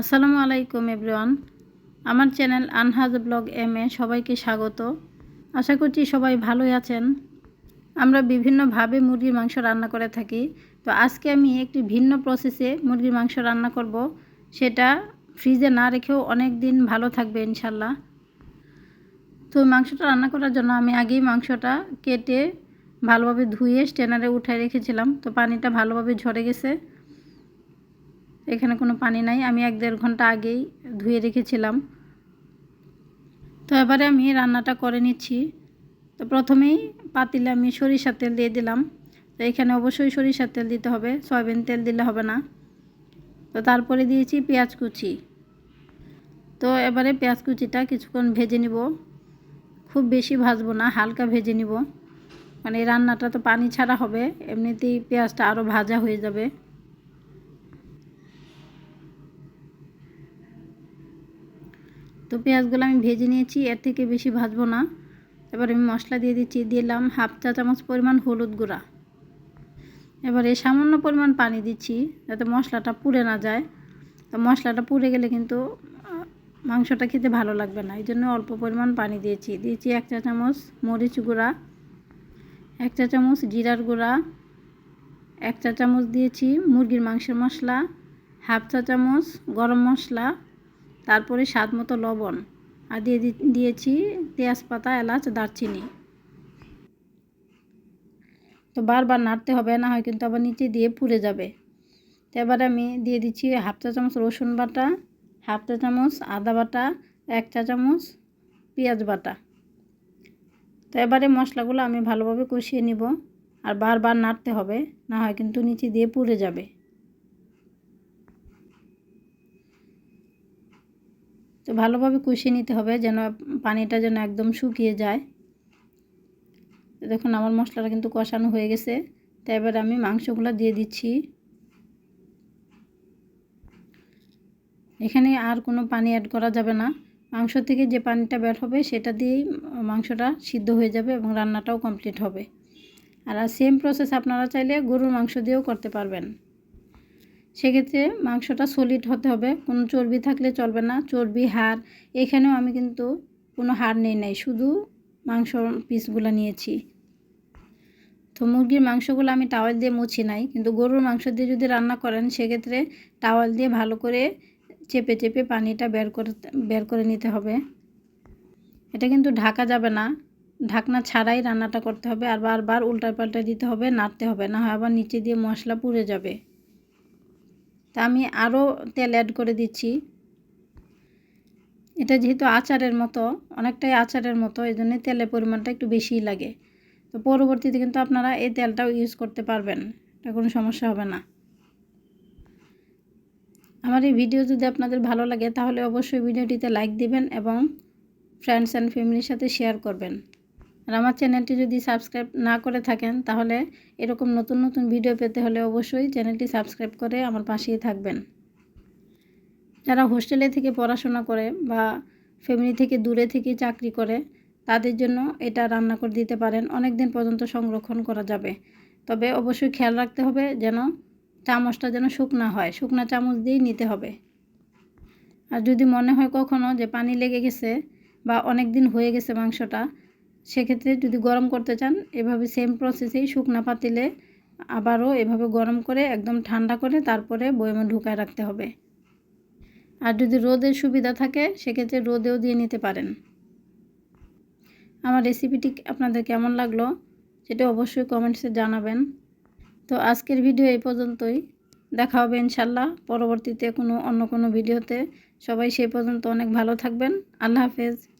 আসসালামু আলাইকুম এভরিওয়ান। আমার চ্যানেল আনহাজ ব্লগ এম এ সবাইকে স্বাগত। আশা করছি সবাই ভালোই আছেন। আমরা বিভিন্নভাবে মুরগির মাংস রান্না করে থাকি। তো আজকে আমি একটি ভিন্ন প্রসেসে মুরগির মাংস রান্না করব। সেটা ফ্রিজে না রেখেও অনেক দিন ভালো থাকবে ইনশাল্লাহ। তো মাংসটা রান্না করার জন্য আমি আগেই মাংসটা কেটে ভালোভাবে ধুয়ে স্ট্যানারে উঠায় রেখেছিলাম। তো পানিটা ভালোভাবে ঝরে গেছে। এখানে কোনো পানি নাই। আমি এক দেড় ঘণ্টা আগেই ধুয়ে রেখেছিলাম। তো এবারে আমি রান্নাটা করে নিচ্ছি। তো প্রথমেই পাতিলে আমি সরিষার তেল দিয়ে দিলাম। তো এখানে অবশ্যই সরিষার তেল দিতে হবে। সয়াবিন তেল দিলে হবে না। তো তারপরে দিয়েছি পেঁয়াজ কুচি। তো এবারে পেঁয়াজ কুচিটা কিছুক্ষণ ভেজে নিব। খুব বেশি ভাজবো না, হালকা ভেজে নিব। মানে রান্নাটা তো পানি ছাড়া হবে। এমনিতেই পেঁয়াজটা আরও ভাজা হয়ে যাবে। তো পেঁয়াজগুলো আমি ভেজে নিয়েছি, এর থেকে বেশি ভাজবো না। এবার আমি মশলা দিয়ে দিচ্ছি, দিলাম হাফ চা চামচ পরিমাণ হলুদ গুঁড়া। এবারে সামান্য পরিমাণ পানি দিচ্ছি, যাতে মশলাটা পুড়ে না যায়। তো মশলাটা পুড়ে গেলে কিন্তু মাংসটা খেতে ভালো লাগবে না। এই জন্য অল্প পরিমাণ পানি দিয়েছি। দিয়েছি এক চা চামচ মরিচ গুঁড়া, এক চা চামচ জিরার গুঁড়া, এক চা চামচ দিয়েছি মুরগির মাংসের মশলা, হাফ চা চামচ গরম মশলা তারপরে স্বাদ মতো লবণ আর দিয়ে দিয়েছি তেজপাতা, এলাচ, দারচিনি। তো বারবার নাড়তে হবে, না হয় কিন্তু আবার নিচে দিয়ে পুড়ে যাবে। তো এবার আমি দিয়ে দিচ্ছি হাফ চা চামচ রসুন বাটা, হাফ চা চামচ আদা বাটা, এক চা চামচ পেঁয়াজ বাটা। তো এবারে মশলাগুলো আমি ভালোভাবে কষিয়ে নিব। আর বারবার নাড়তে হবে, না হয় কিন্তু নিচে দিয়ে পুড়ে যাবে। তো ভালোভাবে কষিয়ে নিতে হবে যেন পানিটা যেন একদম শুকিয়ে যায়। দেখুন আমার মশলাটা কিন্তু কষানো হয়ে গেছে। তো এবার আমি মাংসগুলো দিয়ে দিচ্ছি। এখানে আর কোনো পানি অ্যাড করা যাবে না। মাংস থেকে যে পানিটা বের হবে সেটা দিয়েই মাংসটা সিদ্ধ হয়ে যাবে এবং রান্নাটাও কমপ্লিট হবে। আর সেম প্রসেস আপনারা চাইলে গরুর মাংস দিয়েও করতে পারবেন। সেক্ষেত্রে মাংসটা সলিড হতে হবে। কোনো চর্বি থাকলে চলবে না। চর্বি, হাড়, এখানেও আমি কিন্তু কোনো হাড় নেই, নাই। শুধু মাংস পিসগুলো নিয়েছি। তো মুরগির মাংসগুলো আমি টাওয়াল দিয়ে মুছি নাই। কিন্তু গরুর মাংস দিয়ে যদি রান্না করেন, সেক্ষেত্রে টাওয়াল দিয়ে ভালো করে চেপে চেপে পানিটা বের করে বের করে নিতে হবে। এটা কিন্তু ঢাকা যাবে না। ঢাকনা ছাড়াই রান্নাটা করতে হবে। আর বারবার উল্টা পাল্টা দিতে হবে, নাড়তে হবে। না হয় আবার নিচে দিয়ে মশলা পুড়ে যাবে। তা আমি আরও তেল অ্যাড করে দিচ্ছি। এটা যেহেতু আচারের মতো, অনেকটাই আচারের মতো, এই জন্যে তেলের পরিমাণটা একটু বেশিই লাগে। তো পরবর্তীতে কিন্তু আপনারা এই তেলটাও ইউজ করতে পারবেন, এটা কোনো সমস্যা হবে না। আমার এই ভিডিও যদি আপনাদের ভালো লাগে, তাহলে অবশ্যই ভিডিওটিতে লাইক দিবেন এবং ফ্রেন্ডস অ্যান্ড ফ্যামিলির সাথে শেয়ার করবেন। আর আমার চ্যানেলটি যদি সাবস্ক্রাইব না করে থাকেন, তাহলে এরকম নতুন নতুন ভিডিও পেতে হলে অবশ্যই চ্যানেলটি সাবস্ক্রাইব করে আমার পাশেই থাকবেন। যারা হোস্টেলে থেকে পড়াশোনা করে বা ফ্যামিলি থেকে দূরে থেকে চাকরি করে, তাদের জন্য এটা রান্না করে দিতে পারেন। অনেক দিন পর্যন্ত সংরক্ষণ করা যাবে। তবে অবশ্যই খেয়াল রাখতে হবে যেন চামচটা যেন শুকনা হয়। শুকনা চামচ দিয়েই নিতে হবে। আর যদি মনে হয় কখনও যে পানি লেগে গেছে বা অনেক দিন হয়ে গেছে মাংসটা সেক্ষেত্রে যদি গরম করতে চান, এভাবে সেম প্রসেসেই শুকনা পাতিলে আবারও এভাবে গরম করে একদম ঠান্ডা করে তারপরে বয়মে ঢুকায় রাখতে হবে। আর যদি রোদের সুবিধা থাকে, সেক্ষেত্রে রোদেও দিয়ে নিতে পারেন। আমার রেসিপিটি আপনাদের কেমন লাগল, সেটা অবশ্যই কমেন্টসে জানাবেন। তো আজকের ভিডিও এই পর্যন্তই। দেখা হবে ইনশাল্লাহ পরবর্তীতে কোনো অন্য কোনো ভিডিওতে সবাই সেই পর্যন্ত অনেক ভালো থাকবেন। আল্লাহ হাফেজ।